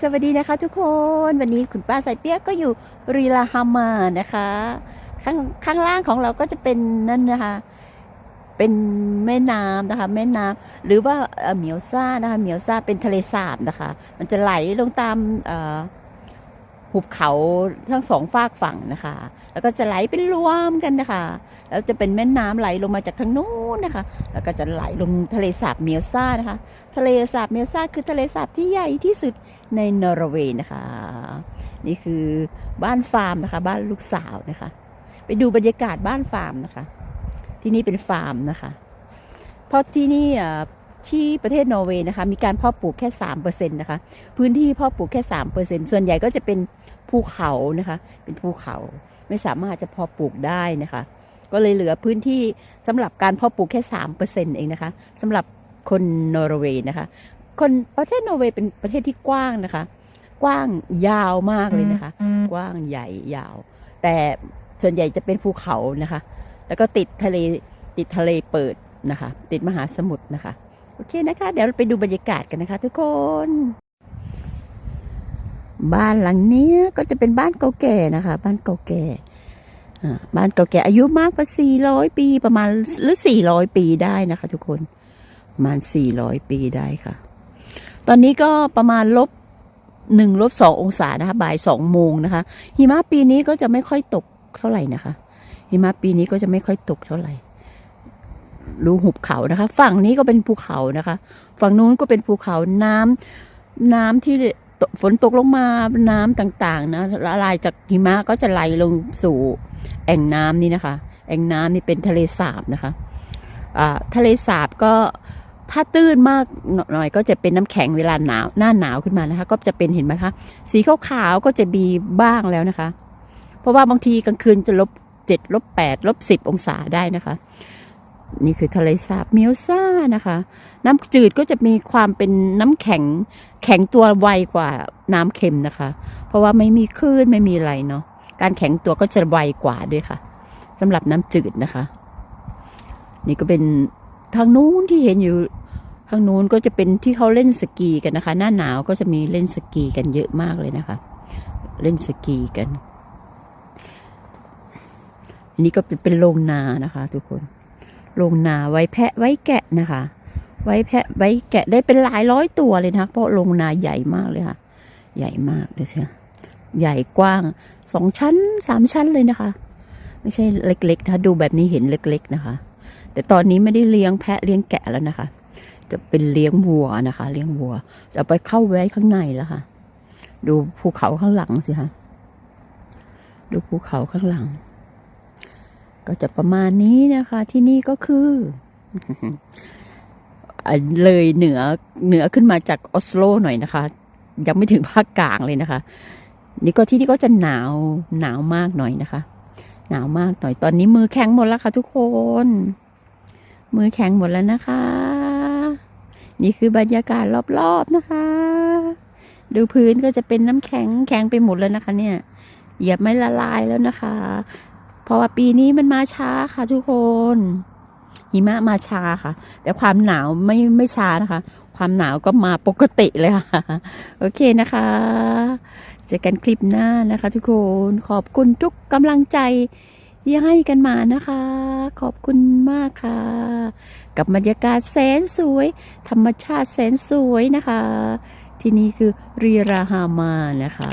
สวัสดีนะคะทุกคนวันนี้คุณป้าสายเปียกก็อยู่รีลาฮามานะคะ ข้างข้างล่างของเราก็จะเป็นนั่นนะคะ เป็นแม่น้ำนะคะ แม่น้ำหรือว่าเอ่อเหมียวซ่านะคะเหมียวซ่าเป็นทะเลสาบนะคะ มันจะไหลลงตามเอ่อ หุบเขาทั้งสองฝากฝั่งนะคะ แล้วก็จะไหลเป็นรวมกันนะคะ แล้วจะเป็นแม่น้ำไหลลงมาจากทางนู้นนะคะ แล้วก็จะไหลลงทะเลสาบเมียวซ่านะคะ ทะเลสาบเมียวซ่าคือทะเลสาบที่ใหญ่ที่สุดในนอร์เวย์นะคะ นี่คือบ้านฟาร์มนะคะ บ้านลูกสาวนะคะ ไปดูบรรยากาศบ้านฟาร์มนะคะ ที่นี่เป็นฟาร์มนะคะ เพราะที่นี่อะ ที่ประเทศนอร์เวย์นะคะมีการเพาะปลูกแค่สามเปอร์เซ็นต์นะคะพื้นที่เพาะปลูกแค่สามเปอร์เซ็นต์ส่วนใหญ่ก็จะเป็นภูเขานะคะ เป็นภูเขาไม่สามารถจะเพาะปลูกได้นะคะ ก็เลยเหลือพื้นที่สำหรับการเพาะปลูกแค่สามเปอร์เซ็นต์เองนะคะสำหรับคนนอร์เวย์นะคะ คนประเทศนอร์เวย์เป็นประเทศที่กว้างนะคะ กว้างยาวมากเลยนะคะ กว้างใหญ่ยาว แต่ส่วนใหญ่จะเป็นภูเขานะคะ แล้วก็ติดทะเลติดทะเลเปิดนะคะ ติดมหาสมุทรนะคะ โอเคนะคะ เดี๋ยวเราไปดูบรรยากาศกันนะคะ ทุกคน บ้านหลังนี้ก็จะเป็นบ้านเก่าแก่นะคะ บ้านเก่าแก่บ้านเก่าแก่อายุมากกว่า 400 ปีประมาณหรือ 400 ปีได้นะคะ ทุกคนประมาณ 400 ปีได้ค่ะ ตอนนี้ก็ประมาณลบหนึ่งลบสององศานะคะ บ่ายสองโมงนะคะ หิมะปีนี้ก็จะไม่ค่อยตกเท่าไหร่นะคะ หิมะปีนี้ก็จะไม่ค่อยตกเท่าไหร่ รูหุบเขานะคะ ฝั่งนี้ก็เป็นภูเขานะคะ ฝั่งนู้นก็เป็นภูเขาน้ำน้ำที่ฝนตกลงมาน้ำต่างๆนะละลายจากหิมะก็จะไหลลงสู่แอ่งน้ำนี่นะคะ แอ่งน้ำนี่เป็นทะเลสาบนะคะทะเลสาบก็ถ้าตื้นมากหน่อยก็จะเป็นน้ำแข็งเวลาหนาวหน้าหนาวขึ้นมานะคะ ก็จะเป็นเห็นไหมคะ สีขาวๆก็จะมีบ้างแล้วนะคะ เพราะว่าบางทีกลางคืนจะลบเจ็ดลบแปดลบสิบองศาได้นะคะ นี่คือทะเลสาบเมียวซ่านะคะ น้ำจืดก็จะมีความเป็นน้ำแข็งแข็งตัวไวกว่าน้ำเค็มนะคะ เพราะว่าไม่มีคลื่นไม่มีอะไรเนาะการแข็งตัวก็จะไวกว่าด้วยค่ะสำหรับน้ำจืดนะคะ นี่ก็เป็นทางนู้นที่เห็นอยู่ทางนู้นก็จะเป็นที่เขาเล่นสกีกันนะคะ หน้าหนาวก็จะมีเล่นสกีกันเยอะมากเลยนะคะ เล่นสกีกัน อันนี้ก็เป็นโรงนานะคะ ทุกคน โรงนาไว้แพะไว้แกะนะคะ ไว้แพะไว้แกะได้เป็นหลายร้อยตัวเลยนะคะเพราะโรงนาใหญ่มากเลยค่ะ ใหญ่มากเลยเชียใหญ่กว้างสองชั้นสามชั้นเลยนะคะ ไม่ใช่เล็กๆนะคะดูแบบนี้เห็นเล็ก ๆนะคะ แต่ตอนนี้ไม่ได้เลี้ยงแพะเลี้ยงแกะแล้วนะคะ จะเป็นเลี้ยงวัวนะคะ เลี้ยงวัว จะไปเข้าไว้ข้างในแล้วค่ะ ดูภูเขาข้างหลังสิคะดูภูเขาข้างหลัง ก็จะประมาณนี้นะคะ ที่นี่ก็คือเลยเหนือเหนือขึ้นมาจากออสโลหน่อยนะคะ ยังไม่ถึงภาคกลางเลยนะคะ นี่ก็ที่นี่ก็จะหนาวหนาวมากหน่อยนะคะ หนาวมากหน่อยตอนนี้มือแข็งหมดแล้วค่ะ ทุกคน มือแข็งหมดแล้วนะคะ นี่คือบรรยากาศรอบๆนะคะ ดูพื้นก็จะเป็นน้ำแข็งแข็งไปหมดแล้วนะคะ เนี่ยเหยียบไม่ละลายแล้วนะคะ ราะว่าปีนี้มันมาช้าค่ะทุกคนหิมะมาช้าค่ะ แต่ความหนาวไม่ไม่ช้านะคะ ความหนาวก็มาปกติเลยค่ะ โอเคนะคะเจอกันคลิปหน้านะคะ ทุกคนขอบคุณทุกกำลังใจที่ให้กันมานะคะ ขอบคุณมากค่ะ กับบรรยากาศแสนสวย ธรรมชาติแสนสวยนะคะ ที่นี่คือรีราฮามานะคะ